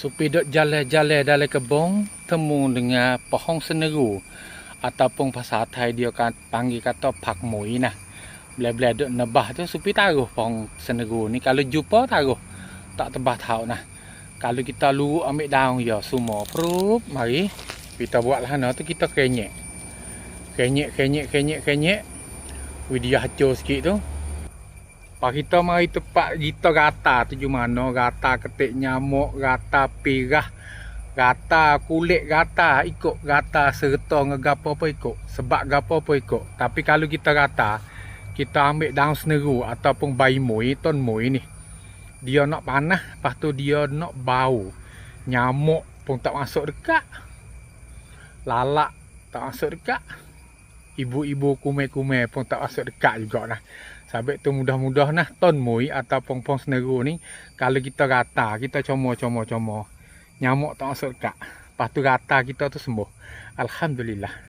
Supi duk jalan-jalan dalam kebun temu dengan pohon seneru ataupun bahasa Thai dia kan panggil kata pak mui nah. Bila-bila duk nebah tu supi taruh pohon seneru ni kalau jumpa taruh tak tebah tahu nah. Kalau kita lu ambil daun ya semua prup mari kita buat lah tu kita kenyek. Kenyek kenyek kenyek kenyek. Video hancur sikit tu. Pak kita mari tempat kita rata tu mana rata ketik nyamuk, rata pirah, rata kulit rata ikut rata serta ngegapo apa ikut. Sebab gapo apa ikut. Tapi kalau kita rata, kita ambil daun seneru ataupun bayi mui, ton mui ni. Dia nak panas, lepas tu dia nak bau. Nyamuk pun tak masuk dekat. Lalak tak masuk dekat. Ibu-ibu kume-kume pun tak masuk dekat juga lah. Sabit tu mudah-mudah nah ton mui ataupun pong seneru ni kalau kita rata kita comor-comor-comor nyamuk tak masuk dekat. Lepas tu rata kita tu sembuh. Alhamdulillah.